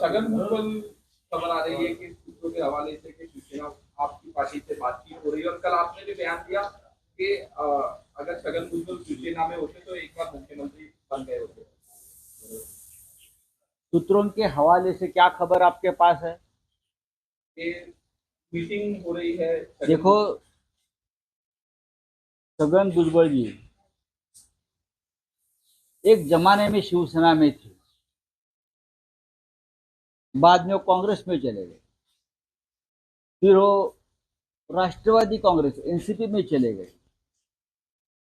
छगन भुजबल खबर आ रही है कि सूत्रों के हवाले से कि शिवसेना आपकी पार्टी से बातचीत हो रही है और कल आपने भी बयान दिया कि अगर छगन भुजबल शिवसेना में होते तो एक बार मुख्यमंत्री बन गए होते। सूत्रों के हवाले से क्या खबर आपके पास है? मीटिंग हो रही है देखो छगन भुजबल जी एक जमाने में शिवसेना में थे। बाद में वो कांग्रेस में चले गए। फिर वो राष्ट्रवादी कांग्रेस, एनसीपी में चले गए।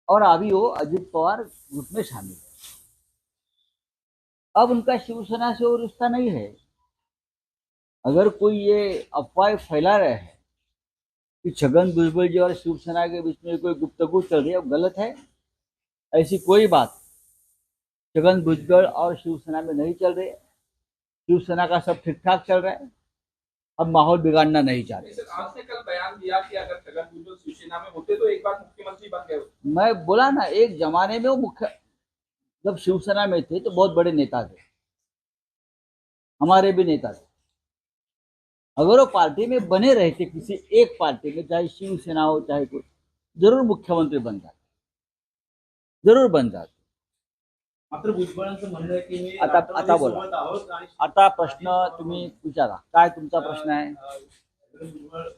और अभी वो अजित पवार ग्रुप में शामिल है। अब उनका शिवसेना से वो रिश्ता नहीं है। अगर कोई ये अफवाह फैला रहे हैं कि छगन भुजबल जी और शिवसेना के बीच में कोई गुप्तगु चल रही है गलत है। ऐसी कोई बात छगन भुजबल और शिवसेना में नहीं चल रहे। शिवसेना का सब ठीक ठाक चल रहा है। अब माहौल बिगाड़ना नहीं चाहते। आपने कल बयान दिया कि अगर छगन भुजबल शिवसेना में होते तो एक बार मुख्यमंत्री बन गए मैं बोला ना एक जमाने में वो मुख्य जब शिवसेना में थे तो बहुत बड़े नेता थे। हमारे भी नेता थे। अगर वो पार्टी में बने रहते किसी एक पार्टी में चाहे शिवसेना हो चाहे कोई ज़रूर मुख्यमंत्री बन जाते। ज़रूर बन जाते। मात्र भुजबळांचं म्हणणं आहे की मी आता- आता बोला. सोबत आहोत आणि आता प्रश्न तुम्ही विचारा काय तुमचा प्रश्न आहे अं, छगन भुजबळ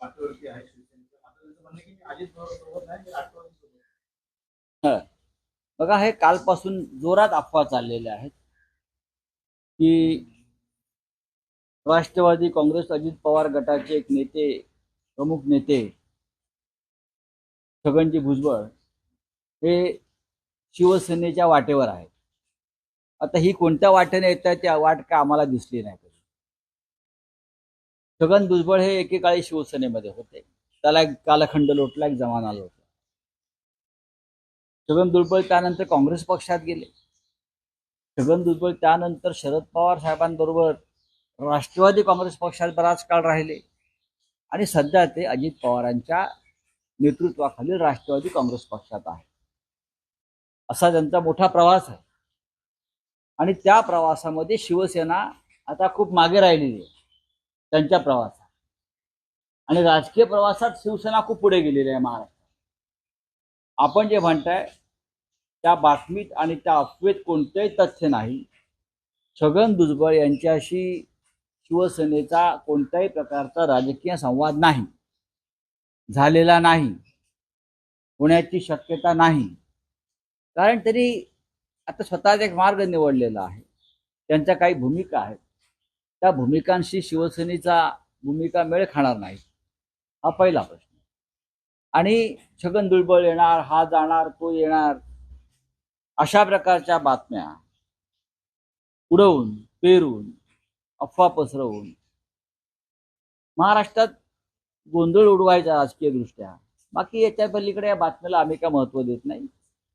वाटेवरती आहे शिवसेनेचं मात्र त्यांचं म्हणणं आहे की मी अजित पवार सोबत नाही मी राष्ट्रवादी सोबत आहे. हं. बघा हे कालपासून जोरात अफवा चाललेल्या आहेत की राष्ट्रवादी काँग्रेस अजित पवार गटाचे एक नेते प्रमुख नेते छगनजी भुजबळ हे शिवसेनेच्या वाटेवर आहेत आता ही कोणत्या वाटेने येत आहे त्या वाट का आम्हाला दिसली नाही कधी छगन भुजबळ हे एकेकाळी शिवसेनेमध्ये होते. त्याला एक कालखंड लोटला एक जमाना लोटला. छगन भुजबळ त्यानंतर काँग्रेस पक्षात गेले. छगन भुजबळ त्यानंतर शरद पवार साहेबांबरोबर राष्ट्रवादी काँग्रेस पक्षात बराच काळ राहिले. आणि सध्या ते अजित पवारांच्या नेतृत्वाखाली राष्ट्रवादी काँग्रेस पक्षात आहे असा त्यांचा मोठा प्रवास आहे. आणि त्या प्रवासामध्ये शिवसेना आता खूप मागे राहिलेली आहे. त्यांच्या प्रवासात. आणि राजकीय प्रवासात शिवसेना खूप पुढे गेलेली आहे महाराष्ट्रात. आपण जे म्हणताय त्या बातमीत आणि त्या अफवेत कोणतेही तथ्य नाही. छगन भुजबळ यांच्याशी शिवसेनेचा कोणत्याही प्रकारचा राजकीय संवाद नाही. झालेला नाही. होण्याची शक्यता नाही. कारण तरी आता स्वतःचा एक मार्ग निवडलेला आहे. त्यांच्या काही भूमिका आहेत. त्या भूमिकांशी शिवसेनेचा भूमिका मेळ खाणार नाही हा पहिला प्रश्न. आणि छगन दुर्बळ येणार हा जाणार तो येणार अशा प्रकारच्या बातम्या उडवून पेरून अफवा पसरवून महाराष्ट्रात गोंधळ उडवायचा राजकीय दृष्ट्या बाकी याच्या पलीकडे या बातमीला आम्ही काय महत्त्व देत नाही.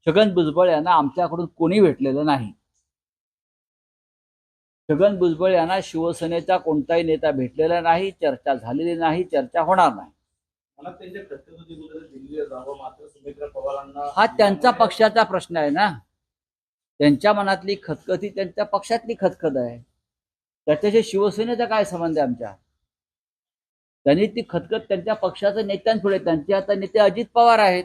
छगन भुजबळ यांना आमच्याकडून कोणी भेटलेलं नाही. छगन भुजबळ यांना शिवसेनेचा कोणताही नेता भेटलेला नाही चर्चा झालेली नाही चर्चा होणार नाही. हा त्यांचा पक्षाचा प्रश्न आहे ना. त्यांच्या मनातली खतखती त्यांच्या पक्षातली खतखत आहे. त्याच्याशी शिवसेनेचा काय संबंध आहे आमच्या? त्यांनी ती खतखत त्यांच्या पक्षाच्या नेत्यांपुढे त्यांचे आता नेते अजित पवार आहेत.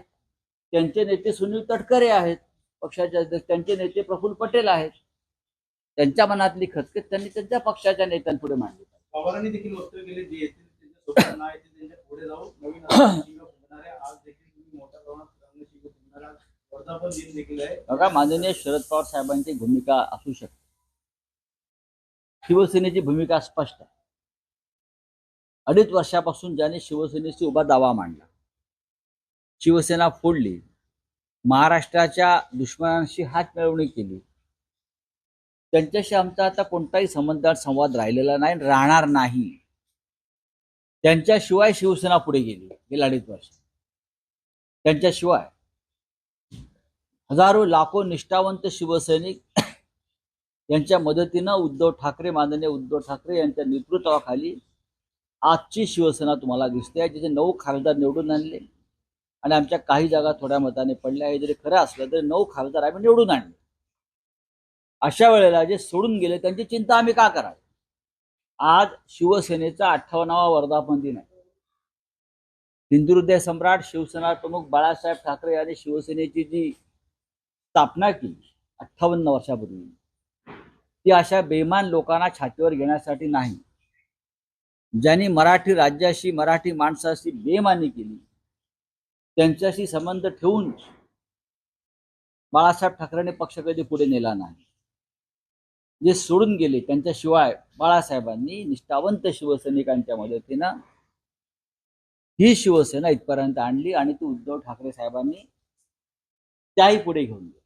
त्यांचे नेते सुनील तटकरे आहेत पक्षाचे अध्यक्ष त्यांचे नेते प्रफुल्ल पटेल आहेत. त्यांच्या मनातली खतखत त्यांनी त्यांच्या पक्षाच्या नेत्यांपुढे मांडली. पवारांनी देखील वक्तव्य केले जे येतील त्यांच्यासोबत नाही ते त्यांच्या पुढे जाऊ नवीन शिबिर होणार आहे. आज देखील तुम्ही मोठ्या प्रमाणात रंग शिबिर होणार आहे. वर्धापन दिन देखील आहे. बघा माननीय शरद पवार साहेबांची भूमिका असू शकते. शिवसेनेची भूमिका स्पष्ट आहे. अडीच वर्षापासून ज्याने शिवसेनेशी उभा दावा मांडला शिवसेना फोडली. महाराष्ट्राच्या दुश्मनांशी हात मिळवणी केली. त्यांच्याशी आमचा आता कोणताही संबंध संवाद राहिलेला नाही राहणार नाही. त्यांच्याशिवाय शिवसेना पुढे गेली गेल्या अडीच वर्ष त्यांच्याशिवाय. हजारो लाखो निष्ठावंत शिवसैनिक यांच्या मदतीनं उद्धव ठाकरे माननीय उद्धव ठाकरे यांच्या नेतृत्वाखाली आजची शिवसेना तुम्हाला दिसते जिथे नऊ खासदार निवडून आणले. आणि आमच्या काही जागा थोड्या मताने पडल्या. हे जरी खरं असलं तरी नऊ खासदार आम्ही निवडून आणले. अशा वेळेला जे सोडून गेले त्यांची चिंता आम्ही का करावी? आज शिवसेनेचा अठ्ठावन्नावा वर्धापन दिन आहे. हिंदुहृदय सम्राट शिवसेना प्रमुख बाळासाहेब ठाकरे यांनी शिवसेनेची जी स्थापना केली अठ्ठावन्न वर्षापूर्वी ती अशा बेमान लोकांना छातीवर घेण्यासाठी नाही. ज्यांनी मराठी राज्याशी मराठी माणसाशी बेमानी केली त्यांच्याशी संबंध ठेवून बाळासाहेब ठाकरेने पक्ष कधी पुढे नेला नाही. जे सोडून गेले त्यांच्याशिवाय बाळासाहेबांनी निष्ठावंत शिवसैनिकांच्या मदतीनं ही शिवसेना इथपर्यंत आणली आणि ती उद्धव ठाकरे साहेबांनी त्याही पुढे घेऊन गेली.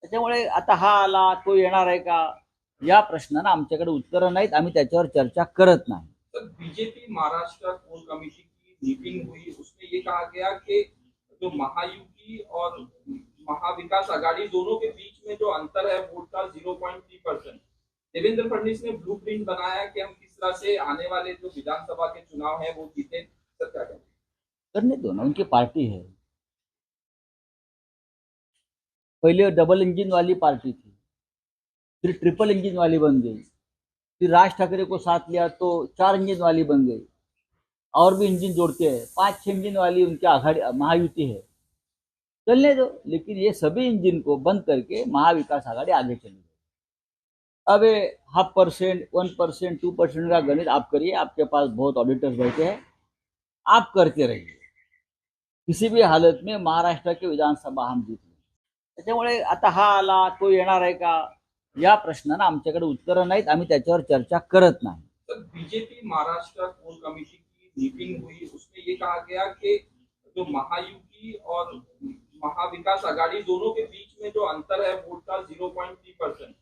त्याच्यामुळे आता हा आला तो येणार आहे का? या प्रश्नांना आमच्याकडे उत्तरं नाहीत आम्ही त्याच्यावर चर्चा करत नाही. BJP Maharashtra core committee meeting हुई, उसमें ये कहा गया कि जो महायुति और महाविकास आघाड़ी दोनों के बीच में जो अंतर है, वोट का zero point three percent Devendra Fadnavis ने ब्लू प्रिंट बनाया कि हम किस तरह से आने वाले जो विधानसभा के चुनाव है, वो जीते, सर क्या कहें करने दो ना उनकी पार्टी है। पहले डबल इंजन वाली पार्टी थी, फिर ट्रिपल इंजन वाली बन गई, फिर राज ठाकरे को साथ लिया तो चार इंजन वाली बन गई। और भी इंजन जोड़ते हैं। पांच छह इंजन वाली उनकी आघाड़ी महायुति है। चलने दो लेकिन ये सभी इंजन को बंद करके महाविकास आघाड़ी आगे चली गई अब half percent one percent two percent का गणित आप करिए आपके पास बहुत ऑडिटर्स बैठे हैं। आप करते रहिए। किसी भी हालत में महाराष्ट्र के विधानसभा हम जीत त्याच्यामुळे आता हा आला तो येणार आहे का? या प्रश्नांना आमच्याकडे उत्तरं नाहीत आम्ही त्याच्यावर चर्चा करत नाही. BJP Maharashtra core committee meeting हुई। उसमें ये कहा गया कि जो महायुति और महाविकास आघाड़ी दोनों के बीच में जो अंतर है, वोट का zero point three percent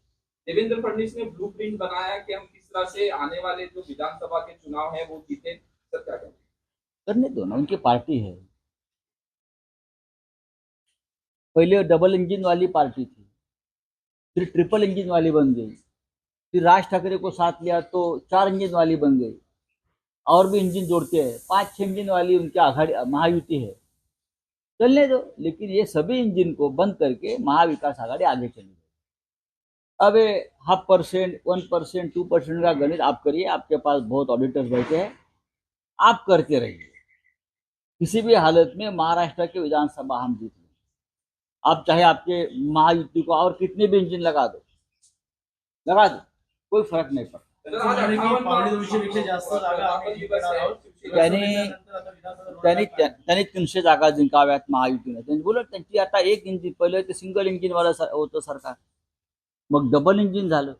Devendra Fadnavis ने ब्लू प्रिंट बनाया कि हम किस तरह से आने वाले जो विधानसभा के चुनाव है, वो जीते, सर कहें करने दो ना उनकी पार्टी है। पहले डबल इंजन वाली पार्टी थी, फिर ट्रिपल इंजन वाली बन गई, फिर राज ठाकरे को साथ लिया तो चार इंजन वाली बन गई। और भी इंजन जोड़ते हैं। पाँच, छह इंजन वाली उनकी आघाड़ी, महायुति है। चलने दो, लेकिन ये सभी इंजन को बंद करके महाविकास आघाड़ी आगे चली गई अब half percent one percent two percent का गणित आप करिए, आपके पास बहुत ऑडिटर्स बैठे हैं। आप करते रहिए। किसी भी हालत में महाराष्ट्र के विधानसभा हम जीत लें आप चाहे आपके महायुति को और कितने भी इंजन लगा दो। लगा दो, कोई फ़र्क नहीं पड़ता। सर, आज म्हणाले की 58 पावणे दोनशेपेक्षा जास्त जागा आम्ही जिंकणार आहोत. त्यांनी- तीनशे जागा जिंकाव्यात महायुतीने. त्यांनी बोलत त्यांची आता एक इंजिन पहिले ते सिंगल इंजिन वाला सर- होतं सरकार. मग डबल इंजिन झालं.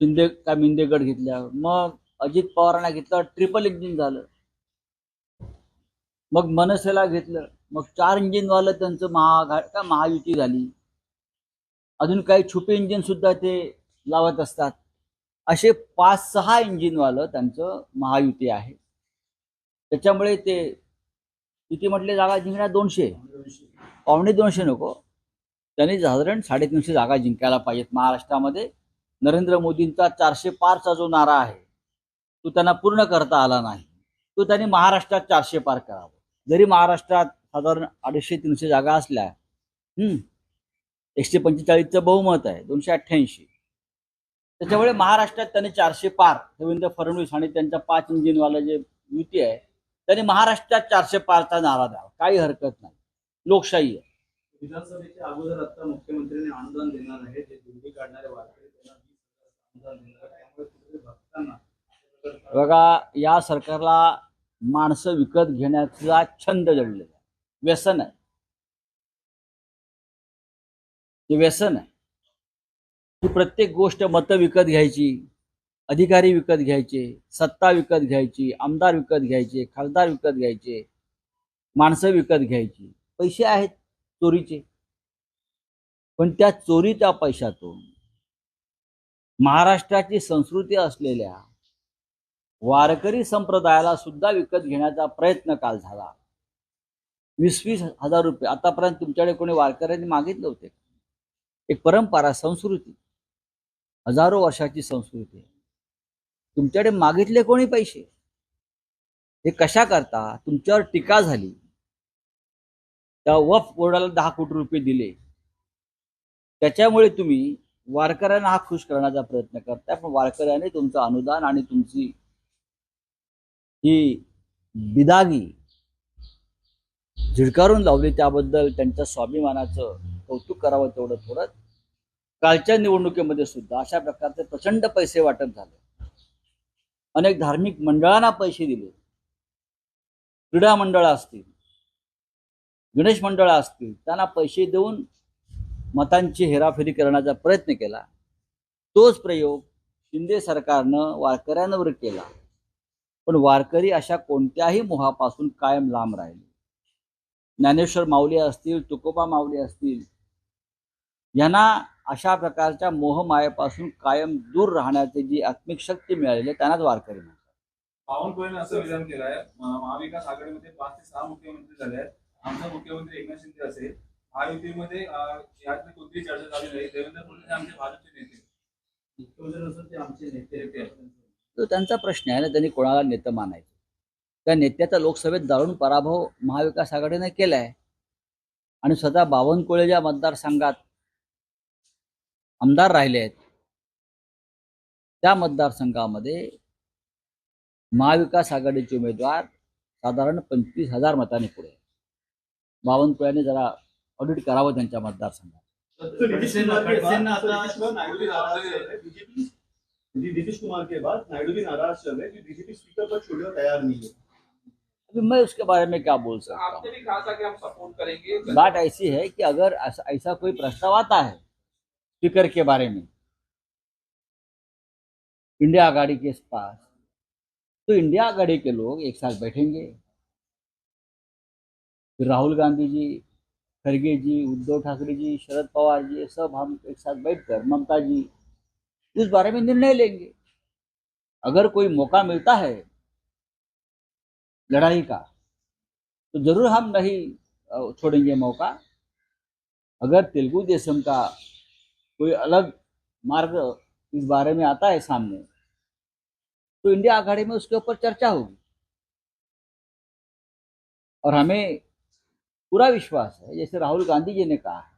शिंदे का मिंदेगड घेतल्यावर मग अजित पवारांना घेतलं ट्रिपल इंजिन झालं. मग मनसेला घेतलं. मग चार इंजिनवालं त्यांचं महाआघा का महायुती झाली. अजून काही छुपे इंजिन सुद्धा ते लावत असतात. असे पाच सहा इंजिनवालं त्यांचं महायुती आहे. त्याच्यामुळे ते किती म्हटले जागा जिंकणार दोनशे. पावणे दोनशे नको. त्यांनी साधारण साडेतीनशे जागा जिंकायला पाहिजेत. महाराष्ट्रामध्ये नरेंद्र मोदींचा चारशे पारचा जो नारा आहे तो त्यांना पूर्ण करता आला नाही. तो त्यांनी महाराष्ट्रात चारशे पार करावा. जरी महाराष्ट्रात साधारण अडीचशे तीनशे जागा असल्या हम्म, एकशे पंचेचाळीसचं बहुमत आहे दोनशे अठ्ठ्याऐंशी. त्याच्यामुळे महाराष्ट्रात त्यांनी चारशे पार देवेंद्र फडणवीस आणि त्यांच्या पाच इंजिनवाला जे युती आहे त्यांनी महाराष्ट्रात चारशे पारचा नारा द्यावा. काही हरकत नाही. लोकशाही आहे. विधानसभेच्या अगोदर आता मुख्यमंत्र्यांनी अनुदान देणार आहे जे दिंडी काढणारे वारकरी त्यांना वीस हजार अनुदान देणार आहे. त्यामुळे कुठेतरी भक्तांना बघा या सरकारला माणसं विकत घेण्याचा छंद जडलेला आहे. व्यसन आहे. ते व्यसन आहे. ही प्रत्येक गोष्ट मतं विकत घ्यायची अधिकारी विकत घ्यायचे सत्ता विकत घ्यायची आमदार विकत घ्यायचे खासदार विकत घ्यायचे माणसं विकत घ्यायची. पैसे आहेत चोरीचे. पण त्या चोरीच्या पैशातून महाराष्ट्राची संस्कृती असलेल्या वारकरी संप्रदायाला सुद्धा विकत घेण्याचा प्रयत्न काल झाला. वीस वीस हजार रुपये. आतापर्यंत तुमच्याकडे कोणी वारकऱ्यांनी मागितले होते एक परंपरा संस्कृती. हजारो वर्षाची संस्कृती आहे. तुमच्याकडे मागितले कोणी पैसे? हे कशा करता? तुमच्यावर टीका झाली. त्या वफ बोर्डाला दहा कोटी रुपये दिले. त्याच्यामुळे तुम्ही वारकऱ्यांना हा खुश करण्याचा प्रयत्न करताय पण वारकऱ्याने तुमचं अनुदान आणि तुमची ही बिदागी झिडकारून लावली. त्याबद्दल त्यांच्या स्वाभिमानाचं कौतुक करावं तेवढं थोडं कालच्या निवडणुकीमध्ये सुद्धा अशा प्रकारचे प्रचंड पैसे वाटप झाले. अनेक धार्मिक मंडळांना पैसे दिले. क्रीडा मंडळं असतील गणेश मंडळं असतील त्यांना पैसे देऊन मतांची हेराफेरी करण्याचा प्रयत्न केला. तोच प्रयोग शिंदे सरकारनं वारकऱ्यांवर केला. पण वारकरी अशा कोणत्याही मोहापासून कायम लांब राहिले. ज्ञानेश्वर माऊली असतील तुकोबा माऊली असतील यांना अशा प्रकारच्या मोहमायेपासून कायम दूर राहण्याची जी आत्मिक शक्ती मिळालेली आहे त्यांनाच वारकरी म्हणतात. बावनकुळेने असं विधान केलं आहे. महाविकास आघाडीमध्ये पाच ते सहा मुख्यमंत्री झाले आहेत. आमचा मुख्यमंत्री एकनाथ शिंदे असेल. महायुतीमध्ये यातली कोणतीही चर्चा झाली नाही. देवेंद्र फडणवीस हे आमचे भाजपचे नेते ते आमचे नेते नेते. तो त्यांचा प्रश्न आहे ना त्यांनी कोणाला नेतं मानायचं? त्या नेत्याचा लोकसभेत जाळून पराभव महाविकास आघाडीने केलाय. आणि स्वतः बावनकुळे ज्या मतदारसंघात आमदार राहिले आहेत. त्या मतदारसंघामध्ये महाविकास आघाडीचे उमेदवार साधारण पंचवीस हज़ार मतांनी पुढे. बावनकुळ्याने जरा ऑडिट करावं त्यांच्या मतदारसंघात. नीतीश कुमार के बाद नायडू भी नाराज़ चल रहे कुमार के बीजेपी स्पीकर पर छोड़ने तैयार नहीं है। अभी मैं उसके बारे में क्या बोल सकता हूँ? बात ऐसी है कि अगर ऐसा कोई प्रस्ताव आता है स्पीकर के बारे में। इंडिया आघाड़ी के पास। तो इंडिया आघाड़ी के लोग एक साथ बैठेंगे। फिर राहुल गांधी जी, खड़गे जी, उद्धव ठाकरे जी, शरद पवार जी सब हम एक साथ बैठकर ममता जी उस बारे में निर्णय लेंगे। अगर कोई मौका मिलता है लड़ाई का तो ज़रूर हम नहीं छोड़ेंगे मौका। अगर तेलुगु देशम का कोई अलग मार्ग इस बारे में आता है सामने? तो इंडिया आघाड़ी में उसके ऊपर चर्चा होगी। और हमें पूरा विश्वास है जैसे राहुल गांधी जी ने कहा है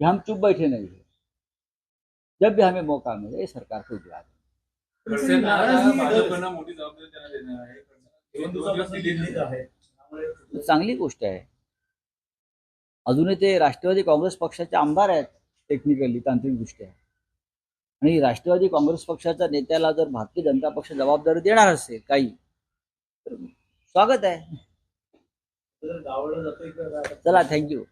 कि हम चुप बैठे नहीं है। जब भी हमें मौका मिले सरकार को दिला दें तर चांगली गोष्ट आहे अजूनही ते राष्ट्रवादी काँग्रेस पक्षाचे आमदार आहेत टेक्निकली तांत्रिकदृष्ट्या. आणि राष्ट्रवादी काँग्रेस पक्षाच्या नेत्याला जर भारतीय जनता पक्ष जबाबदारी देणार असेल काही तर स्वागत आहे. चला थँक्यू